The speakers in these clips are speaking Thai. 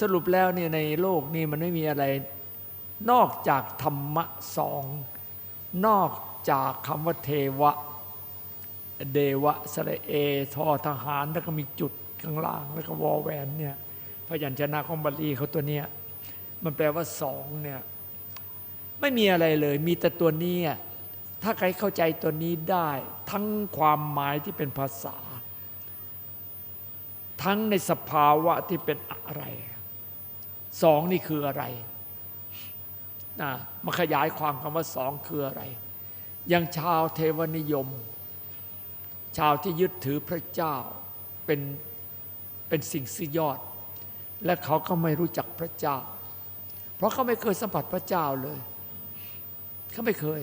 สรุปแล้วเนี่ยในโลกนี้มันไม่มีอะไร นอกจากธรรมะสองนอกจากคำว่าเทวะ เดวะสระเอทอทหารแล้วก็มีจุดข้างล่างแล้วก็วอแหวนเนี่ยพยัญชนะของบาลีเขาตัวเนี้ยมันแปลว่าสองเนี่ยไม่มีอะไรเลย มีแต่ตัวนี้ถ้าใครเข้าใจตัวนี้ได้ ทั้งความหมายที่เป็นภาษา ทั้งในสภาวะที่เป็นอะไร สองนี่คืออะไรนะมาขยายความคำว่าสองคืออะไรอย่างชาวเทวนิยม ชาวที่ยึดถือพระเจ้าเป็นเป็นสิ่งสุดยอด และเขาก็ไม่รู้จักพระเจ้า เพราะเขาไม่เคยสัมผัสพระเจ้าเลยเขาไม่เคย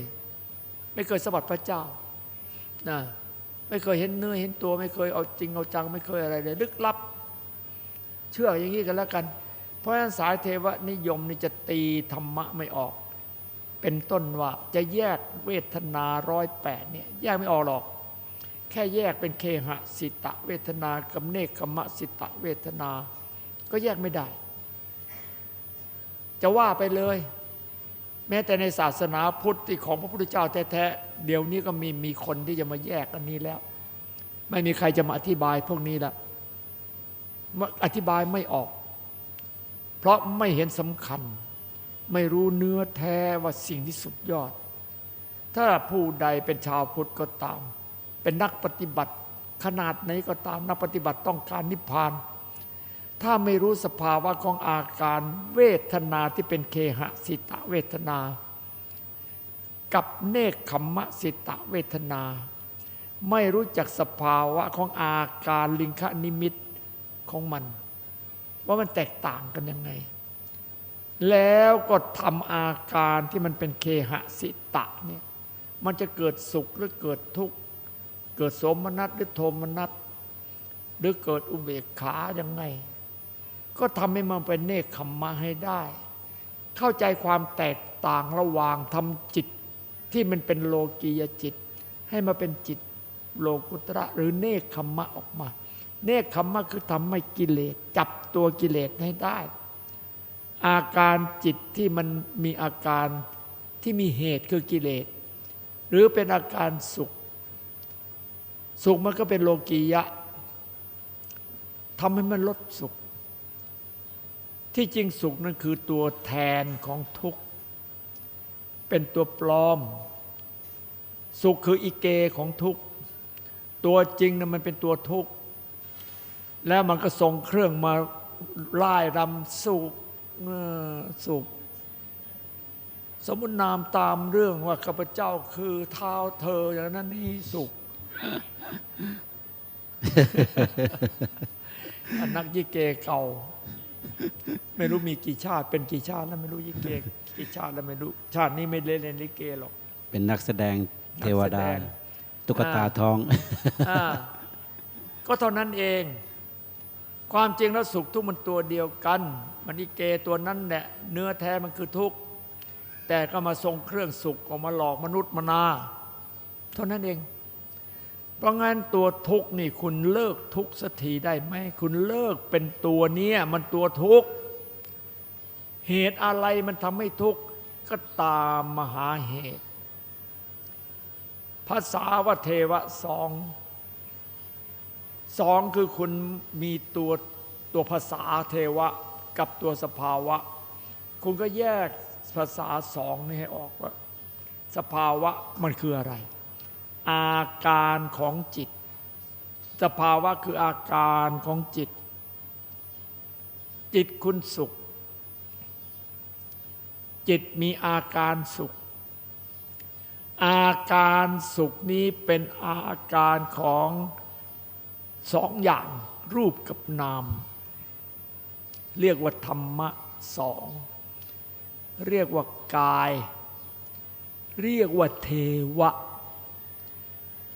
ไม่เคยสัมผัสพระเจ้านะไม่เคยเห็นเนื้อเห็นตัว ไม่เคยเอาจริงเอาจัง ไม่เคยอะไรเลย ลึกลับ เชื่ออย่างนี้กันแล้วกัน ราะฉะนั้นสายเทวนิยมนี่จะตีธรรมะไม่ออก เป็นต้นว่าจะแยกเวทนาร้อยแปดเนี่ยแยกไม่ออกหรอก แค่แยกเป็นเคหะสิตะเวทนากับเนคขมะสิตะเวทนา ก็แยกไม่ได้ จะว่าไปเลย แม้แต่ในศาสนาพุทธที่ของพระพุทธเจ้าแท้ๆเดี๋ยวนี้ก็มีมีคนที่จะมาแยกอันนี้แล้ว ไม่มีใครจะมาอธิบายพวกนี้ละอธิบายไม่ออก เพราะไม่เห็นสำคัญ ไม่รู้เนื้อแท้ว่าสิ่งที่สุดยอด ถ้าผู้ใดเป็นชาวพุทธก็ตาม เป็นนักปฏิบัติ ขนาดไหนก็ตามนักปฏิบัติต้องการนิพพาน ถ้าไม่รู้สภาวะของอาการเวทนาที่เป็นเคหสิตะเวทนา กับเนคขมมะสิตะเวทนา ไม่รู้จักสภาวะของอาการลิงคนิมิตของมัน ว่ามันแตกต่างกันยังไง แล้วก็ทำอาการที่มันเป็นเคหสิตะเนี่ยมันจะเกิดสุขหรือเกิดทุกข์ เกิดสมนัตหรือโทมนัตหรือเกิดอุเบกขายังไง ก็ทำให้มันเป็นเนคขมมะให้ได้ เข้าใจความแตกต่างระหว่างทำจิตที่มันเป็นโลกียจิต ให้มาเป็นจิตโลกุตระหรือเนคขมมะออกมา เนคขมมะคือทำให้กิเลส จับตัวกิเลสให้ได้ อาการจิตที่มันมีอาการที่มีเหตุคือกิเลส หรือเป็นอาการสุข สุขมันก็เป็นโลกียะทำให้มันลดสุข ที่จริงสุขนั่นคือตัวแทนของทุกข์ เป็นตัวปลอม สุขคืออีเกของทุกข์ ตัวจริงนะมันเป็นตัวทุกข์ แล้วมันก็ส่งเครื่องมาไล่รำสุขเอ่อสุขสมมุตินามตามเรื่องว่าข้าพเจ้าคือเท้าเธออย่างนั้นนี่สุขอันนักยิเกเก่า ไม่รู้มีกี่ชาติ เป็นกี่ชาติแล้วไม่รู้ยิเกกี่ชาติแล้วไม่รู้ ชาตินี้ไม่เล่นเล่นลิเกหรอก เป็นนักแสดงเทวดานักแสดงตุ๊กตาทองอ่าก็เท่านั้นเอง ความจริงแล้วสุขทุกข์มันตัวเดียวกัน มันอีเกตัวนั้นแหละเนื้อแท้มันคือทุกข์ แต่ก็มาทรงเครื่องสุขออกมาหลอกมนุษย์มนา เท่านั้นเอง เพราะงั้นตัวทุกข์นี่คุณเลิกทุกข์สักทีได้ไหมคุณเลิกเป็นตัวเนี้ยมันตัวทุกข์เหตุอะไรมันทำให้ทุกข์ก็ตามมหาเหตุ ภาษาวเทวะสอง สองคือคุณมีตัวตัวภาษาเทวะกับตัวสภาวะ คุณก็แยกภาษาสองนี้ให้ออกว่า สภาวะมันคืออะไร อาการของจิต สภาวะคืออาการของจิต จิตคุณสุข จิตมีอาการสุข อาการสุขนี้เป็นอาการของ สองอย่างรูปกับนาม เรียกว่าธรรมะสอง เรียกว่ากาย เรียกว่าเทวะ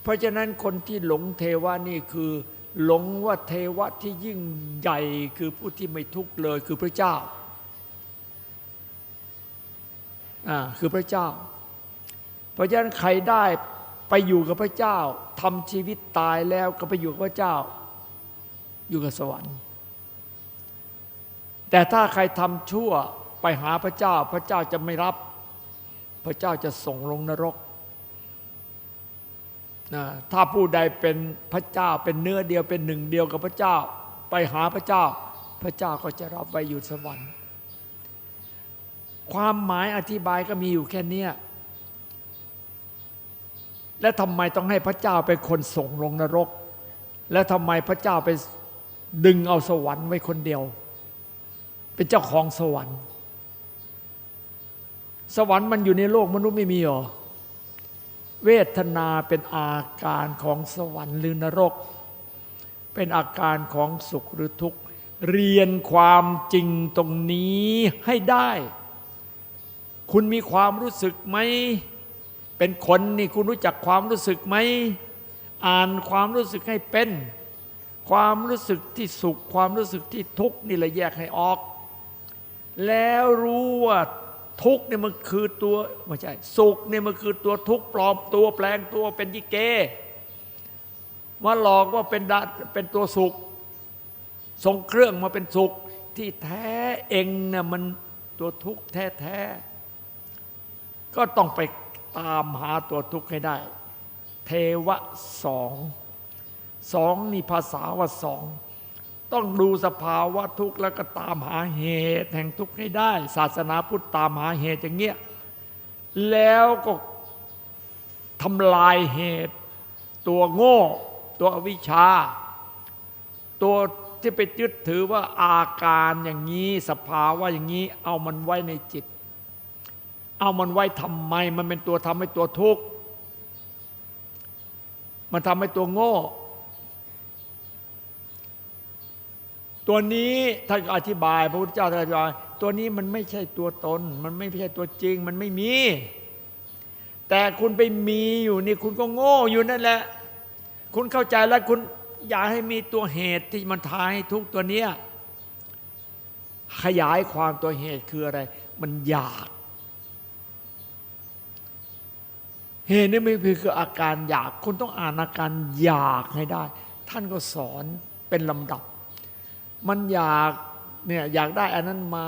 เพราะฉะนั้นคนที่หลงเทวะนี่คือหลงว่าเทวะที่ยิ่งใหญ่คือผู้ที่ไม่ทุกข์เลยคือพระเจ้าอ่าคือพระเจ้า เพราะฉะนั้นใครได้ ไปอยู่กับพระเจ้าทำชีวิตตายแล้วก็ไปอยู่กับพระเจ้า อยู่กับสวรรค์ แต่ถ้าใครทำชั่วไปหาพระเจ้า พระเจ้าจะไม่รับ พระเจ้าจะส่งลงนรกนะถ้าผู้ใดเป็นพระเจ้าเป็นเนื้อเดียวเป็นหนึ่งเดียวกับพระเจ้า ไปหาพระเจ้า พระเจ้าก็จะรับไปอยู่สวรรค์ ความหมายอธิบายก็มีอยู่แค่นี้ และทำไมต้องให้พระเจ้าเป็นคนส่งลงนรก และทำไมพระเจ้าไปดึงเอาสวรรค์ไว้คนเดียว เป็นเจ้าของสวรรค์ สวรรค์มันอยู่ในโลกมนุษย์ไม่มีหรอเวทนาเป็นอาการของสวรรค์หรือนรก เป็นอาการของสุขหรือทุกข์ เรียนความจริงตรงนี้ให้ได้ คุณมีความรู้สึกไหม เป็นคนนี่คุณรู้จักความรู้สึกไหมอ่านความรู้สึกให้เป็น ความรู้สึกที่สุข ความรู้สึกที่ทุกข์นี่ละแยกให้ออก แล้วรู้ว่าทุกข์เนี่ยมันคือตัวไม่ใช่สุขเนี่ยมันคือตัวทุกข์ปลอมตัวแปลงตัวเป็นยิเกมาหลอกว่าเป็นดาเป็นตัวสุขส่งเครื่องมาเป็นสุขที่แท้เองนี่ยมันตัวทุกข์แท้ๆก็ต้องไป ตามหาตัวทุกข์ให้ได้ เทวะสองสองนี่ภาษาว่าสอง ต้องดูสภาวะทุกข์แล้วก็ตามหาเหตุแห่งทุกข์ให้ได้ ศาสนาพุทธตามหาเหตุอย่างเงี้ยแล้วก็ทำลายเหตุ ตัวโง่ ตัวอวิชชา ตัวที่ไปยึดถือว่าอาการอย่างนี้ สภาวะอย่างนี้ เอามันไว้ในจิต เอามันไว้ทำไม มันเป็นตัวทำให้ตัวทุกข์มันทำให้ตัวโง่ ตัวนี้ท่านก็อธิบายพระพุทธเจ้าท่านอธิบายตัวนี้มันไม่ใช่ตัวตน มันไม่ใช่ตัวจริง มันไม่มี แต่คุณไปมีอยู่นี่คุณก็โง่อยู่นั่นแหละ คุณเข้าใจแล้วคุณอย่าให้มีตัวเหตุที่มันทายทุกตัวเนี้ยขยายความตัวเหตุคืออะไร มันอยาก เหตุนี่ไม่คืออาการอยาก คุณต้องอ่านอาการอยากให้ได้ ท่านก็สอนเป็นลำดับ มันอยากเนี่ยอยากได้อันนั้นมา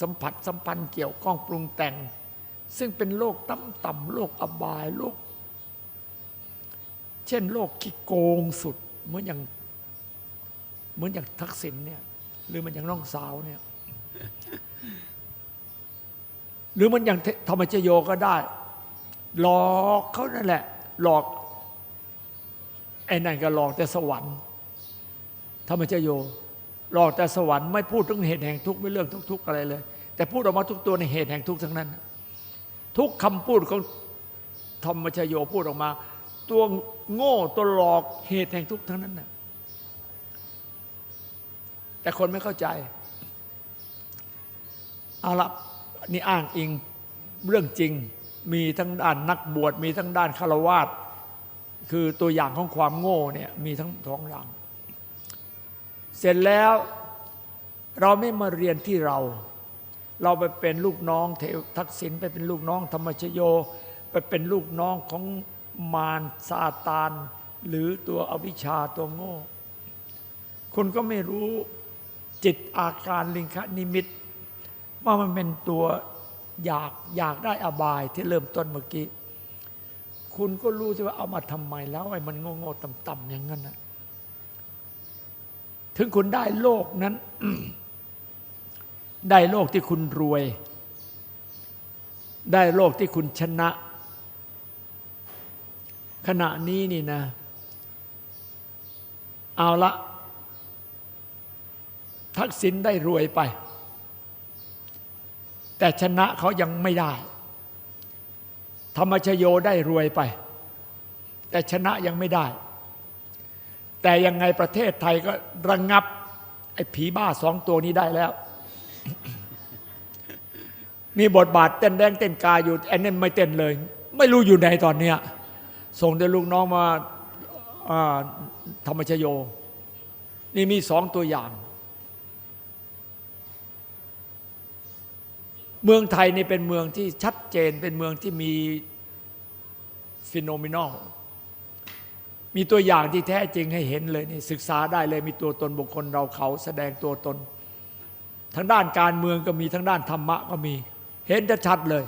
สัมผัสสัมพันธ์เกี่ยวข้องปรุงแต่ง ซึ่งเป็นโลกต่ำต่ำโลกอบายโลก เช่นโลกขี้โกงสุดเหมือนอย่างเหมือนอย่างทักษิณเนี่ยหรือมันอย่างน้องสาวเนี่ยหรือมันอย่างธรรมชโยก็ได้ หลอกเขานั่นแหละ หลอก ไอ้นั่นก็หลอกแต่สวรรค์ธรรมชโยหลอกแต่สวรรค์ไม่พูดถึงเหตุแห่งทุกข์ไม่เรื่องทุกข์อะไรเลย แต่พูดออกมาทุกตัวในเหตุแห่งทุกข์ทั้งนั้น ทุกคำพูดของธรรมชโยพูดออกมา ตัวโง่ตัวหลอกเหตุแห่งทุกข์ทั้งนั้นน่ะแต่คนไม่เข้าใจเอาละนี่อ้างอิงเรื่องจริง มีทั้งด้านนักบวชมีทั้งด้านฆราวาสคือตัวอย่างของความโง่เนี่ยมีทั้งสองอย่าง เสร็จแล้วเราไม่มาเรียนที่เรา เราไปเป็นลูกน้องเทวทักษิณไปเป็นลูกน้องธรรมชโย ไปเป็นลูกน้องของมารซาตาน หรือตัวอวิชชาตัวโง่ คุณก็ไม่รู้จิตอาการลิงคนิมิต ว่ามันเป็นตัว อยากอยากได้อบายที่เริ่มต้นเมื่อกี้ คุณก็รู้ใช่ว่าเอามาทำไมแล้วไอ้มันโง่ๆต่ำๆอย่างนั้นนะถึงคุณได้โลกนั้น ได้โลกที่คุณรวย ได้โลกที่คุณชนะ ขณะนี้นี่นะ เอาละทักษิณได้รวยไป แต่ชนะเขายังไม่ได้ ธรรมชโยได้รวยไป แต่ชนะยังไม่ได้ แต่ยังไงประเทศไทยก็ระงงับ ไอ้ผีบ้าสองตัวนี้ได้แล้ว มีบทบาทเต้นแดงเต้นกายอยู่แอนนี่ไม่เต้นเลย ไม่รู้อยู่ไหนตอนเนี้ยส่งแต่ลูกน้องมาอ่าธรรมชโย นี่มีสองตัวอย่าง เมืองไทยนี่เป็นเมืองที่ชัดเจนเป็นเมืองที่มีฟิโนมินอลมีตัวอย่างที่แท้จริงให้เห็นเลยนี่ศึกษาได้เลยมีตัวตนบุคคลเราเขาแสดงตัวตน ทั้งด้านการเมืองก็มีทั้งด้านธรรมะก็มี เห็นชัดเลย